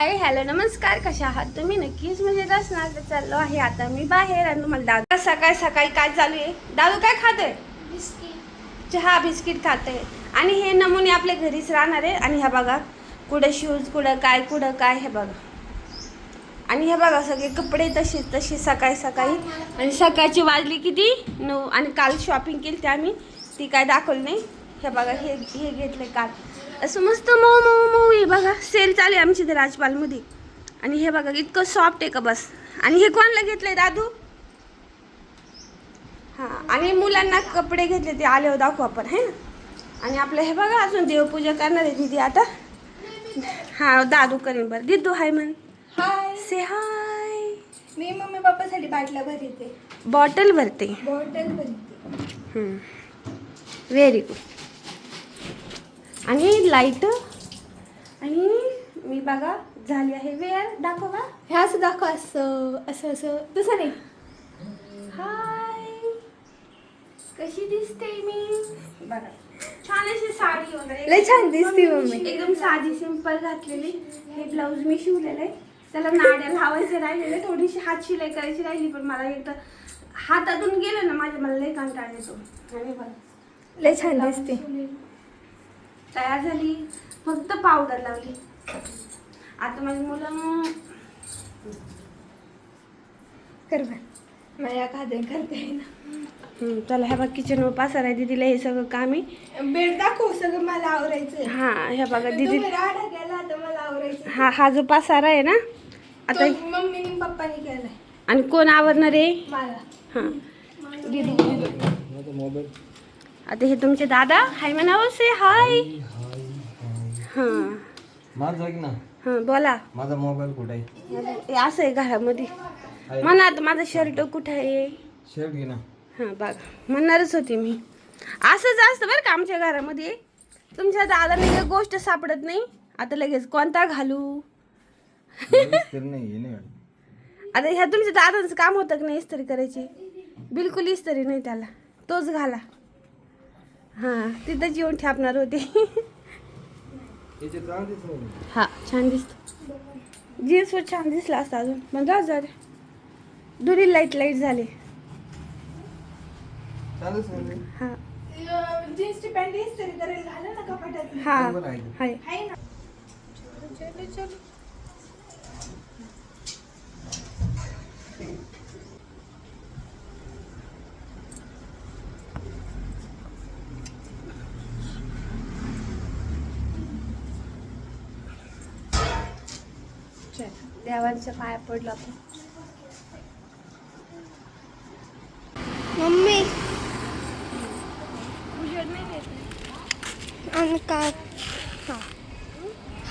Hi hello नमस्कार कशा आहात? तुम्ही नक्कीच मजेत असणार. तर चाललो आहे आता मी बाहेर आणि तुम्हाला दादा सकाळी सकाळी काय चालू आहे? दादू काय खाते चहा बिस्किट खाते आणि हे नमुने आपल्या घरीच राहणार आहे. आणि ह्या बघा कुठं शूज कुठं काय कुठं काय हे बघा. आणि हे बघा सगळे कपडे तसेच तसे सकाळी सकाळी. आणि सकाळची वाजली किती? नऊ. आणि काल शॉपिंग केली ते आम्ही. ती काय दाखवली नाही. हे बघा हे हे घेतले काल. असं मस्त मऊ मऊ मऊ आहे बघा. सेल चालू आहे आमच्या इथे राजपालमध्ये. आणि हे बघा इतकं सॉफ्ट आहे का बस. आणि हे कोणाला घेतलंय दादू? हां आणि मुलांना कपडे घेतले ते आल्यावर दाखवू आपण है ना? आणि आपलं हे बघा अजून देवपूजा करणार आहे दिदी आता. हां दादू करेन बरं. दिदू हाय म्हण. हाय से हाय मी मम्मी पप्पासाठी बाटल्या भरते. बॉटल भरते. बॉटल भरते. व्हेरी गुड आणि लाइट आणि मी बघा झाली आहे वेळ. दाखवा. हे असं दाखव असं असं असं. तसं नाही. हाय कशी दिसते मी? बघा. छान अशी साडी वगैरे लय छान दिसते मम्मी. एकदम साधी सिंपल घातलेली. हे ब्लाऊज मी शिवलेलं आहे. त्याला नाड्या लावायचे राहिलेले. थोडीशी हात शिलाई करायची राहिली पण मला एकदा हातातून गेलं ना माझ्या मला लय कंटाळा येतो. आणि बघा. लय छान दिसते. तयार झाली. फक्त पावडर लावली. आता माझी मुलं कर. माझ्या खाद्य करते ना. हम्म, चला ह्या बघ किचन पसार आहे. दिदीला हे सगळं काम. बेड दाखव सगळं मला आवरायचं हा ह्या बघा दिदी मला आवरायचं हा हा जो पसारा आहे ना आता मम्मीने पप्पाने केलाय. आणि कोण आवरणार आहे? मला. हा. आता हे तुमचे दादा? हाय म्हणावं से हाय हा. ना. हा बोला. माझा मोबाईल कुठे आहे? हे असं आहे घरामध्ये. म्हणा आता माझा शर्ट कुठं आहे? शेव घे ना. हां बघा. म्हणणारच होती मी. असंच असतं बरं का आमच्या घरामध्ये. तुमच्या दादाला एक गोष्ट सापडत नाही. आता लगेच कोणता घालू? तर नाही हे नाही वाटत. आता ह्या तुमच्या दादाचं काम होतं की नाही इस्त्री करायची? बिलकुल इस्त्री नाही त्याला. तोच घाला. हां तिथंच येऊन ठेपणार होते. हा छान दिसतो. जीन्सवर छान दिसला असता अजून. पण जाऊ जाऊ दे दुरी लाइट लाइट झाले. हां. जीन्सची पॅन्ट इस्त्री करायला घाला ना कपाटात हां. हाय. चलो चलो चल देवांच्या पाया पडलो आपण मम्मी. आणि का हा.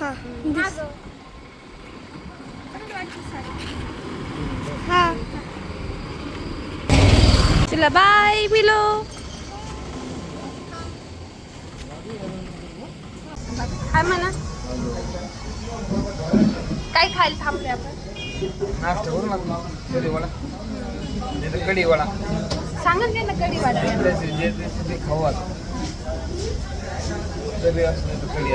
हा. हा चला बाय मिलो. काय म्हणा. काय खायला थांबलोय आपण. नाश्ता करू लागलो कढी वडा वडा सांगत नाही ना कडी ते खाऊ आता कढी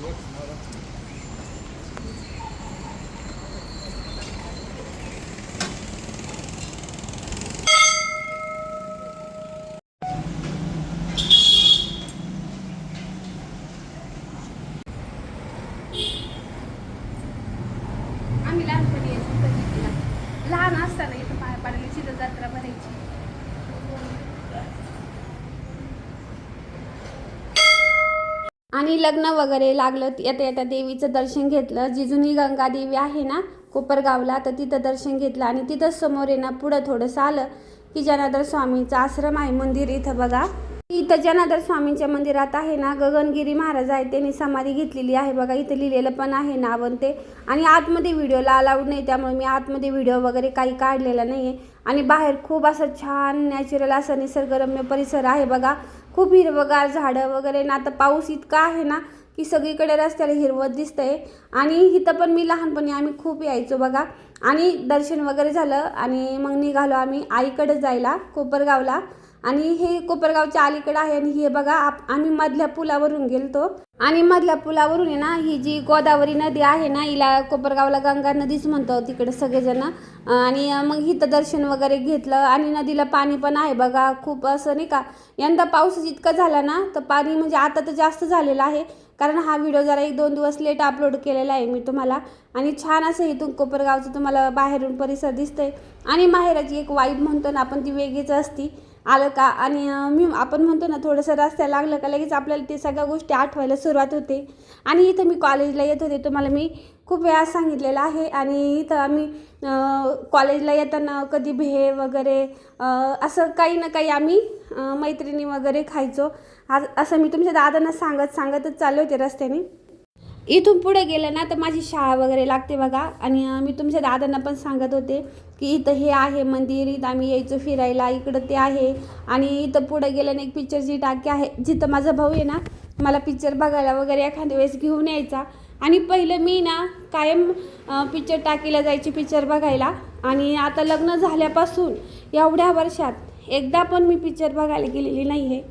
आम्ही लहानपणी लहान असताना इथं पाया पाडली तिथं जत्रा भरायची. आणि लग्न वगैरे लागलं येता येता देवीचं दर्शन घेतलं. जी जुनी गंगा देवी आहे ना कोपरगावला तर तिथं दर्शन घेतलं आणि तिथंच समोर आहे ना पुढं थोडंसं आलं की जनार्दन स्वामीचं आश्रम आहे मंदिर इथं बघा. इथं जनार्दन स्वामींच्या मंदिरात आहे ना गगनगिरी महाराज आहे त्यांनी समाधी घेतलेली आहे बघा. इथं लिहिलेलं पण आहे नाव ते. आणि आतमध्ये व्हिडिओला अलाउड नाही त्यामुळे मी आतमध्ये व्हिडिओ वगैरे काही काढलेला नाही आहे आणि बाहेर खूप असं छान नॅचरल असं निसर्गरम्य परिसर आहे बघा. खूप हिरवगार झाडं वगैरे ना आता पाऊस इतका आहे ना की सगळीकडे रस्त्याला हिरवत दिसतंय. आणि इथं पण मी लहानपणी आम्ही खूप यायचो बघा. आणि दर्शन वगैरे झालं आणि मग निघालो आम्ही आईकडे जायला कोपरगावला. आणि हे कोपरगावच्या अलीकडं आहे आणि हे बघा आप आम्ही मधल्या पुलावरून गेलतो. आणि मधल्या पुलावरून आहे ना ही जी गोदावरी नदी आहे ना हिला कोपरगावला गंगा नदीच म्हणतो तिकडे सगळेजण. आणि मग इथं दर्शन वगैरे घेतलं आणि नदीला पाणी पण आहे बघा खूप असं नाही का. यंदा पाऊस इतका झाला ना तर पाणी म्हणजे आता तर जास्त झालेलं आहे. कारण हा व्हिडिओ जरा एक दोन दिवस लेट अपलोड केलेला आहे मी तुम्हाला. आणि छान असं इथून कोपरगावचं तुम्हाला बाहेरून परिसर दिसतंय. आणि माहेराची एक वाईब म्हणतो ना आपण ती वेगळीच असती. आलं का? आणि मी आपण म्हणतो ना थोडंसं रस्त्याला लागलं का लगेच आपल्याला ते सगळ्या गोष्टी आठवायला सुरुवात होते. आणि इथं मी कॉलेजला येत होते तुम्हाला मी खूप वेळा सांगितलेलं आहे. आणि इथं आम्ही कॉलेजला येताना कधी भेळ वगैरे असं काही ना काही आम्ही मैत्रिणी वगैरे खायचो. आज असं मी तुमच्या दादांना सांगत सांगतच चालले होते रस्त्याने. इथून पुढे गेलं ना तर माझी शाळा वगैरे लागते बघा. आणि मी तुमच्या दादांना पण सांगत होते की इथं हे आहे मंदिर इथं आम्ही यायचो फिरायला इकडं ते आहे. आणि इथं पुढे गेल्याने एक पिक्चरची टाकी आहे जिथं माझा भाऊ आहे ना मला पिक्चर बघायला वगैरे एखाद्या वेळेस घेऊन यायचा. आणि पहिलं मी ना कायम पिक्चर टाकीला जायची पिक्चर बघायला. आणि आता लग्न झाल्यापासून एवढ्या वर्षात एकदा पण मी पिक्चर बघायला गेलेली नाही आहे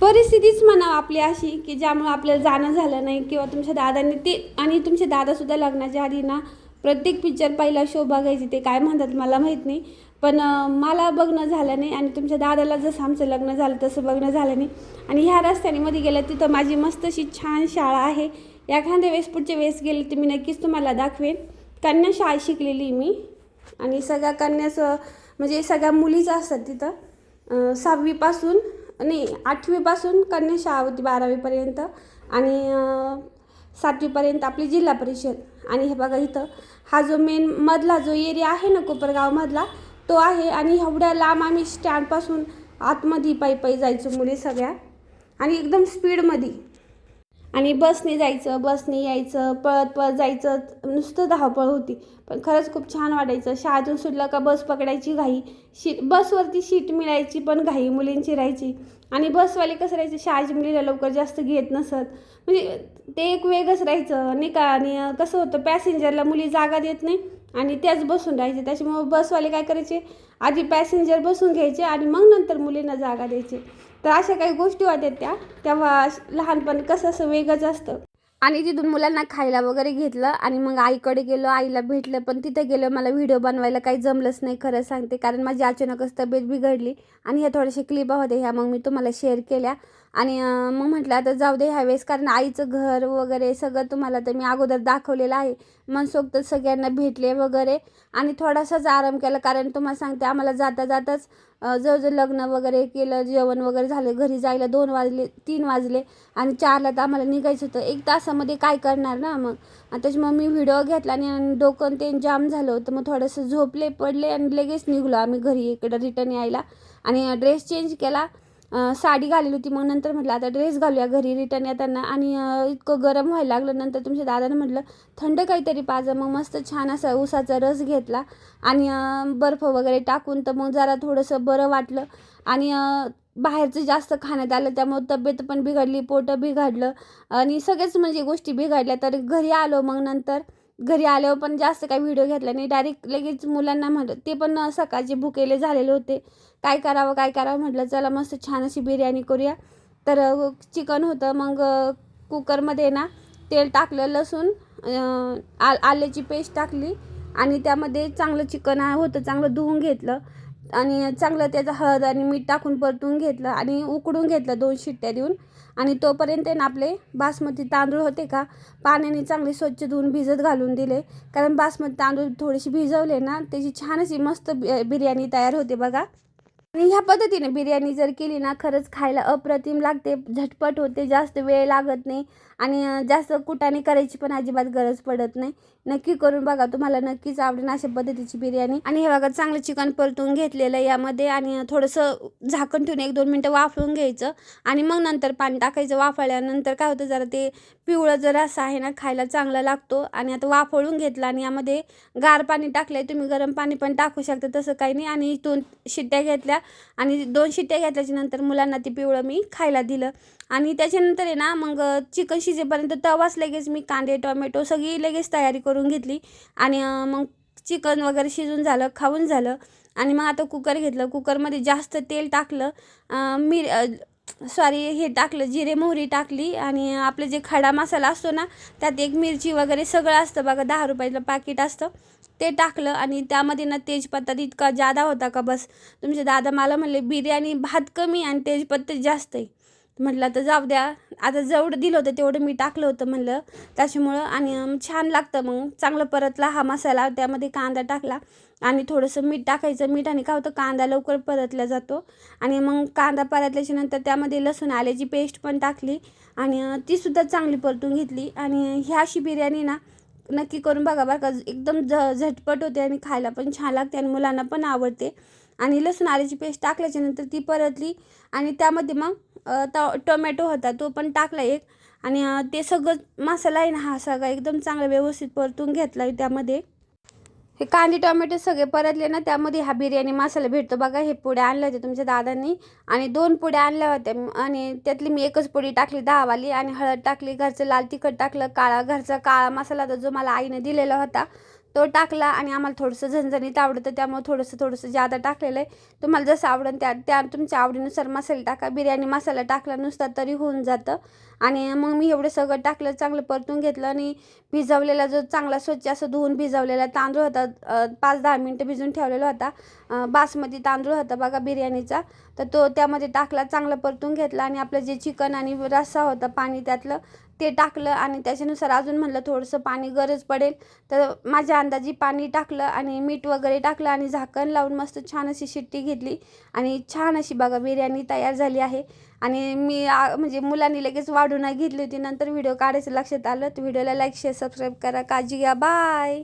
परिस्थितीच म्हणावं आपली अशी की ज्यामुळे आपल्याला जाणं झालं नाही किंवा तुमच्या दादांनी ते आणि तुमचे दादासुद्धा लग्नाच्या आधी ना प्रत्येक पिक्चर पहिला शो बघायची ते काय म्हणतात मला माहीत नाही. पण मला बघणं झालं नाही आणि तुमच्या दादाला जसं आमचं लग्न झालं तसं बघणं झालं नाही. आणि ह्या रस्त्याने मध्ये गेलं तिथं माझी मस्त अशी छान शाळा आहे. एखाद्या वेळेस पुढच्या वेळेस गेले तर मी नक्कीच तुम्हाला दाखवेन. कन्या शाळा शिकलेली मी आणि सगळ्या कन्याचं म्हणजे सगळ्या मुलीच असतात तिथं. सहावीपासून नाही आठवीपासून कन्या शाळा होती बारावीपर्यंत आणि सातवीपर्यंत आपली जिल्हा परिषद. आणि हे बघा इथं हा जो मेन मधला जो एरिया आहे ना कोपरगावमधला तो आहे आणि एवढ्या लांब आम्ही स्टँडपासून आतमध्ये पायी पायी जायचो मुली सगळ्या. आणि एकदम स्पीडमध्ये आणि बसने जायचं बसने यायचं पळत पळत जायचं नुसतं धावपळ होती. पण खरंच खूप छान वाटायचं. शाळेतून सुटलं का बस पकडायची घाई. शीट बसवरती शीट मिळायची पण घाई मुलींची राहायची. आणि बसवाले कसं राहायचं? शाळेची मुलीला लवकर जास्त घेत नसत. म्हणजे ते एक वेगळंच राहायचं. नाही का आणि कसं होतं पॅसेंजरला मुली जागा देत नाही आणि त्याच बसून राहायचे. त्याच्यामुळे बसवाले काय करायचे? आधी पॅसेंजर बसून घ्यायचे आणि मग नंतर मुलींना जागा द्यायचे. तर अशा काही गोष्टी होत्या त्या. तेव्हा लहानपण कसं असं वेगळंच असतं. आणि तिथून मुलांना खायला वगैरे घेतलं आणि मग आईकडे गेलो आईला भेटलं पण तिथे गेलो मला व्हिडिओ बनवायला काही जमलंच नाही खरं सांगते. कारण माझी अचानकच तब्येत बिघडली आणि ह्या थोड्याशा क्लिपा होत्या ह्या मग मी तुम्हाला शेअर केल्या. आणि मग म्हटलं आता जाऊ दे ह्यावेळेस कारण आईचं घर वगैरे सगळं तुम्हाला तर मी अगोदर दाखवलेलं आहे. मनसोक्त सगळ्यांना भेटले वगैरे. आणि थोडासाच आराम केला कारण तुम्हाला सांगते आम्हाला जाता जाताच अं, जवळजवळ लग्न वगैरे केलं जेवण वगैरे झालं घरी जायला दोन वाजले तीन वाजले आणि चारला तर आम्हाला निघायचं होतं. एक तासामध्ये काय करणार ना मग? आणि त्याच्यामुळे मी व्हिडिओ घेतला आणि आणि डोकं ते जाम झालं होतं. मग थोडंसं झोपले पडले आणि लगेच निघलो आम्ही घरी इकडं रिटर्न यायला. आणि ड्रेस चेंज केला. साडी घालेली होती. मग नंतर म्हटलं आता ड्रेस घालूया घरी रिटर्न येताना आणि इतकं गरम व्हायला लागलं. नंतर तुमच्या दादानं म्हटलं थंड काहीतरी पाजा. मग मस्त छान असा उसाचा रस घेतला. आणि बर्फ वगैरे टाकून तर मग जरा थोडंसं बरं वाटलं. आणि बाहेरचं जास्त खाण्यात आलं. त्यामुळे तब्येत पण बिघडली पोटं बिघडलं. आणि सगळेच म्हणजे गोष्टी बिघडल्या. तर घरी आलो मग नंतर घरी आल्यावर पण जास्त काही व्हिडिओ घेतला नाही. डायरेक्ट लगेच मुलांना म्हटलं ते पण सकाळचे भुकेले झालेले होते. काय करावं काय करावं म्हटलं चला मस्त छान अशी बिर्याणी करूया. तर चिकन होतं. मग कुकरमध्ये ना तेल टाकलं लसूण आ आल्याची पेस्ट टाकली आणि त्यामध्ये चांगलं चिकन होतं चांगलं धुवून घेतलं आणि चांगलं त्याचं हळद आणि मीठ टाकून परतून घेतलं आणि उकडून घेतलं दोन शिट्ट्या देऊन. आणि तोपर्यंत ना आपले बासमती तांदूळ होते का पाण्याने चांगले स्वच्छ धुवून भिजत घालून दिले. कारण बासमती तांदूळ थोडेसे भिजवले ना त्याची छान अशी मस्त बि- बिर्याणी तयार होते बघा. आणि ह्या पद्धतीने बिर्याणी जर केली ना खरंच खायला अप्रतिम लागते झटपट होते जास्त वेळ लागत नाही आणि जास्त कुटाने करायची पण अजिबात गरज पडत नाही. नक्की करून बघा तुम्हाला नक्कीच आवडेल अशा पद्धतीची बिर्याणी. आणि हे बघा चांगलं चिकन परतून घेतलेलं यामध्ये आणि थोडंसं झाकण ठेवून एक दोन मिनटं वाफळून घ्यायचं आणि मग नंतर पाणी टाकायचं. वाफळल्यानंतर काय होतं जरा ते पिवळं जर असं आहे ना खायला चांगला लागतो आणि आता वाफळून घेतलं आणि यामध्ये गार पाणी टाकलं तुम्ही गरम पाणी पण टाकू शकता तसं काही नाही. आणि इथून शिट्ट्या घेतल्या आणि दोन शिट्ट्या घेतल्याच्या नंतर मुलांना ते पिवळं मी खायला दिलं. आणि त्याच्यानंतर आहे ना मग चिकन शिजेपर्यंत तवाच लगेच मी कांदे टोमॅटो सगळी लगेच तयारी करून घेतली. आणि मग चिकन वगैरे शिजून झालं खाऊन झालं. आणि मग आता कुकर घेतलं. कुकरमध्ये जास्त तेल टाकलं. मी मिर सॉरी हे टाकलं जिरे मोहरी टाकली. आणि आपलं जे खडा मसाला असतो ना त्यात एक मिरची वगैरे सगळं असतं बघा दहा रुपयाचं पाकिट असतं. ते टाकलं आणि त्यामध्ये ना तेजपत्ता इतका जादा होता का बस. तुमचे दादा मला म्हणले बिर्याणी भात कमी आणि तेजपत्ता जास्त आहे. म्हटलं तर जाऊ द्या. आता जेवढं दिलं होतं तेवढं मी टाकलं होतं म्हणलं. त्याच्यामुळं आणि छान लागतं मग. चांगलं परतला हा मसाला. त्यामध्ये कांदा टाकला आणि थोडंसं मीठ टाकायचं. मीठ आणि काय होतं कांदा लवकर परतला जातो. आणि मग कांदा परतल्याच्या नंतर त्यामध्ये लसूण आल्याची पेस्ट पण टाकली आणि तीसुद्धा चांगली परतून घेतली. आणि ह्या अशी बिर्याणी ना नक्की करून बघा बरं का. एकदम झ झटपट होते आणि खायला पण छान लागते आणि मुलांना पण आवडते. आणि लसूण आल्याची पेस्ट टाकल्याच्या नंतर ती परतली आणि त्यामध्ये मग अ, टोमॅटो होता तो पण टाकला एक. आणि ते सगळं मसाला आहे ना हा सगळा एकदम चांगला व्यवस्थित परतून घेतला आहे त्यामध्ये. हे कांदे टोमॅटो सगळे परतले ना त्यामध्ये हा बिर्याणी मसाला भेटतो. बघा हे पुढे आणल्या होत्या तुमच्या दादांनी. आणि दोन पुड्या आणल्या होत्या. आणि त्यातली मी एकच पुडी टाकली दहावाली. आणि हळद टाकली घरचं लाल तिखट टाकलं काळा घरचा काळा मसाला होता जो मला आईने दिलेला होता. तो टाकला आणि आम्हाला थोडंसं झणझणीत आवडतं. त्यामुळे थोडंसं थोडंसं जादा टाकलेलं आहे. तुम्हाला जसं आवडेल त्या त्या तुमच्या आवडीनुसार मसाले टाका. बिर्याणी मसाला टाकला नुसता तरी होऊन जातं. आणि मग मी एवढं सगळं टाकलं चांगलं परतून घेतलं आणि भिजवलेला जो चांगला स्वच्छ असं धुवून भिजवलेला तांदूळ होता पाच दहा मिनटं भिजून ठेवलेला होता. बासमती तांदूळ होता बघा बिर्याणीचा. तर तो त्यामध्ये टाकला चांगला परतून घेतला आणि आपलं जे चिकन आणि रस्सा होता पाणी त्यातलं ते टाकलं आणि त्याच्यानुसार अजून म्हणलं थोडंसं पाणी गरज पडेल. तर माझ्या अंदाजी पाणी टाकलं आणि मीठ वगैरे टाकलं आणि झाकण लावून मस्त छान अशी शिट्टी घेतली. आणि छान अशी बघा बिर्याणी तयार झाली आहे. आणि मी आ- म्हणजे मुलांनी लगेच वाढून घेतली होती. नंतर व्हिडिओ काढायचं लक्षात आलं तर व्हिडिओला लाईक शेअर सबस्क्राईब करा. काळजी घ्या. बाय